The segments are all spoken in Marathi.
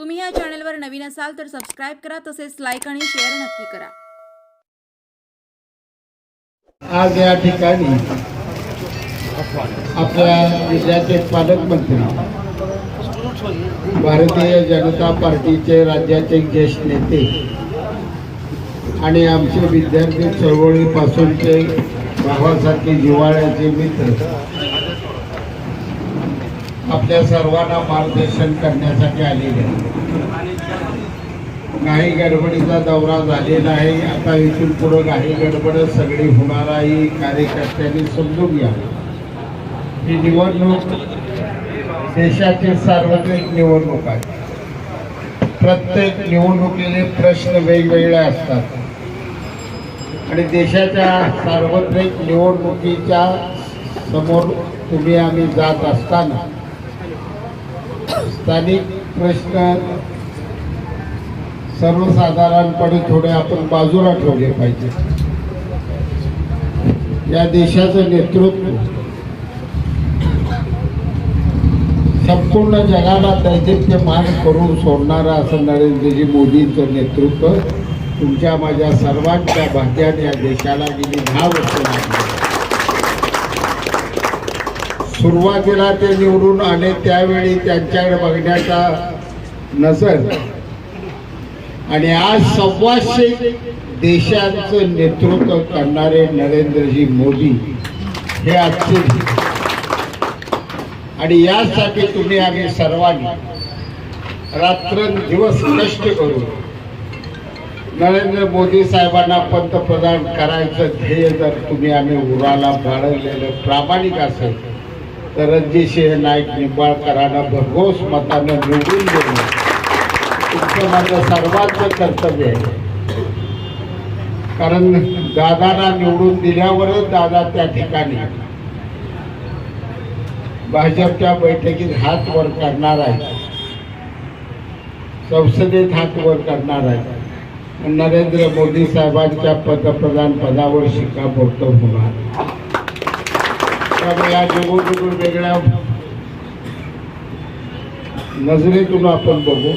तुम्ही या चॅनलवर नवीन असाल तर सबस्क्राईब करा तसेच लाईक आणि शेअर नक्की करा. आज या ठिकाणी आपल्या जिल्ह्याचे पालकमंत्री भारतीय जनता पार्टीचे राज्याचे ज्येष्ठ नेते आणि आमचे विद्यार्थी चळवळीपासूनचे भावासारखे जिव्हाळ्याचे मित्र आपल्या सर्वांना मार्गदर्शन करण्यासाठी आलेले आहेत काही गडबडीचा दौरा झालेला आहे. आता इथून पुढं काही गडबड सगळी होणार आहे कार्यकर्त्यांनी समजून घ्या. ही निवडणूक देशाची सार्वत्रिक निवडणूक आहे. प्रत्येक निवडणुकीले प्रश्न वेगवेगळे असतात. आणि देशाच्या सार्वत्रिक निवडणुकीच्या समोर तुम्ही आम्ही जात असताना स्थानिक प्रश्न सर्वसाधारणपणे थोडे आपण बाजूला ठेवले पाहिजे. या देशाचं नेतृत्व संपूर्ण जगाला दैदिप्यमान करून सोडणारं असं नरेंद्रजी मोदींचं नेतृत्व तुमच्या माझ्या सर्वांच्या भाग्याने या देशाला गेली दहा वर्ष लागली. सुरुवातीला ते निवडून आले त्यावेळी त्यांच्याकडे बघण्याचा नजर. आणि आज सव्वाशे देशांचं नेतृत्व करणारे नरेंद्रजी मोदी हे आजचे आणि यासाठी तुम्ही आम्ही सर्वांनी रात्रंदिवस कष्ट करू नरेंद्र मोदी साहेबांना पंतप्रधान करायचं ध्येय जर तुम्ही आम्ही उराला बाळगलेलं प्रामाणिक असेल तर रणजितसिंह नाईक निंबाळकरांना भरघोस मतानं निवडून देणं तुमचं माझं सर्वांचं कर्तव्य आहे. कारण दादाला निवडून दिल्यावरच दादा त्या ठिकाणी भाजपच्या बैठकीत हात वर करणार आहे संसदेत हात वर करणार आहे नरेंद्र मोदी साहेबांच्या पंतप्रधान पदावर शिक्कामोर्तब होणार. त्यामुळे या निवडणूक वेगळ्या नजरेतून आपण बघू.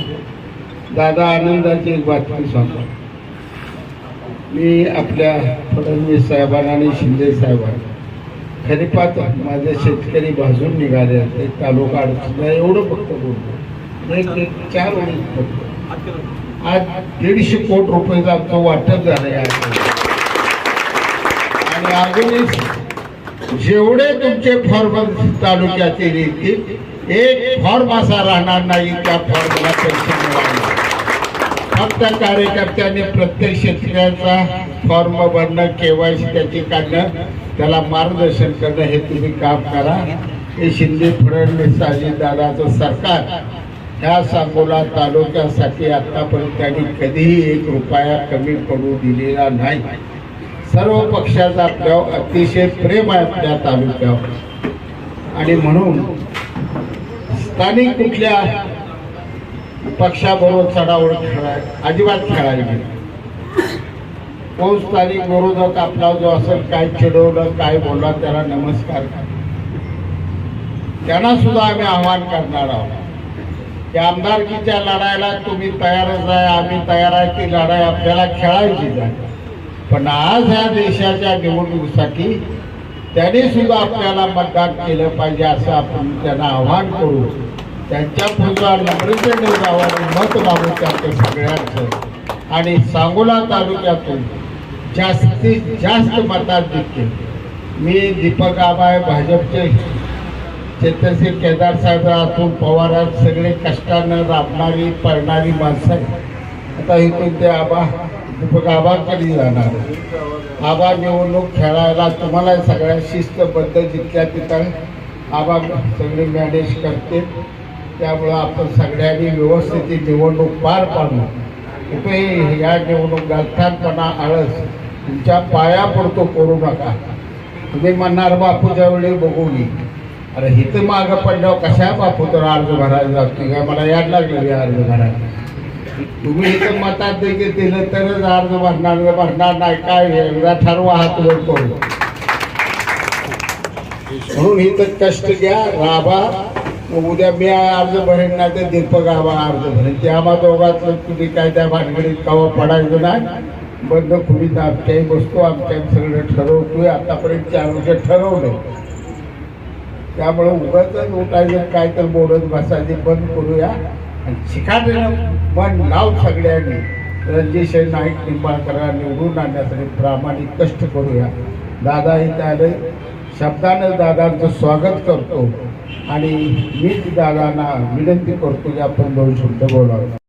दादा आनंदाची एक बातमी सांगतो मी आपल्या फडणवीस साहेबांना आणि शिंदे साहेबांना खरीपात माझे शेतकरी भाजून निघाले ते तालुका अडचण एवढं फक्त बोलतो एक चार ओळी फक्त आज दीडशे कोट रुपयाचा आमचं वाटप झालं आहे. आणि अजूनही जेवढे तुमचे फॉर्म तालुक्याचे येतील एक फॉर्म असा राहणार नाही त्या फॉर्मला पैसे मिळाले फक्त कार्यकर्त्याने प्रत्येक शेतकऱ्याचा फॉर्म भरणं केवायसी त्याची काढणं त्याला मार्गदर्शन करणं हे तुम्ही काम करा. हे शिंदे फडणवीस दादाचं सरकार ह्या सांगोला तालुक्यासाठी आतापर्यंत त्यांनी कधीही एक रुपया कमी पडू दिलेला नाही. सर्व पक्षाचा आपल्यावर अतिशय प्रेम आहे आपल्या तालुक्यावर. आणि म्हणून स्थानिक कुठल्या पक्षाबरोबर चढावड खेळाय अजिबात खेळायला नाही. कोण स्थानिक विरोधक आपला जो असेल काय चिडवलं काय बोलला त्याला नमस्कार. त्यांना सुद्धा आम्ही आव्हान करणार आहोत. की आमदारकीच्या लढायला तुम्ही तयारच आहे आम्ही तयार आहे ती लढाई आपल्याला खेळायचीच आहे. पण आज ह्या देशाच्या निवडणुकीसाठी त्याने सुद्धा आपल्याला मतदान केलं पाहिजे असं आपण त्यांना आव्हान करू. त्यांच्या पुढचा नम्रतेने जावं मत मागू त्यांचं सगळ्यांचं. आणि सांगोला तालुक्यातून जास्तीत जास्त मताधिक्य मी दीपक आबाय भाजपचे चेतनसिंह केदार साहेब अतुल पवारात सगळे कष्टानं राबणारी पळणारी माणसं आता इथून ते आबा दीपक कधी जाणार आबा निवडणूक खेळायला तुम्हाला सगळ्या शिस्तबद्ध जितक्या तिथं आबा सगळे मॅनेज करते त्यामुळं आपण सगळ्यांनी व्यवस्थित ही निवडणूक पार पाडू. कुठेही या निवडणूक गलथानपणा आळस तुमच्या पाया पडतो करू नका. तुम्ही म्हणणार बापूच्या वेळी बघू मी. अरे हिथं मागं पडल्यावर कशा बापू तर अर्ज भरायला जातो काय मला याद लागलं अर्ज भरायला. तुम्ही इथं मतात देखील दिलं तरच अर्ज भरणार भरणार नाही काय एवढा ठरवा हात वर करू म्हणून इथं कष्ट घ्या राबा. मग उद्या मी अर्ज भरेन नाही तर दीपक आबा अर्ज भरेन. ते आम्हा दोघातलं तुम्ही काय त्या भानगडीत कवा पडायचं नाही. बंद खुलीत आमच्याही बसतो आमच्या सगळं ठरवतोय. आतापर्यंत चार वर्ष ठरवलं. त्यामुळं उगाच उठायचं काय तर बोलत बसायचे बंद करूया. शिकायला मन लाव सगळ्यांनी रणजित नाईक निंबाळकरांना निवडून आणण्यासाठी प्रामाणिक कष्ट करूया. दादा इथे आले. शब्दानं दादांचं स्वागत करतो. आणि मीच दादांना विनंती करतो की आपण दोन शब्द बोलावं.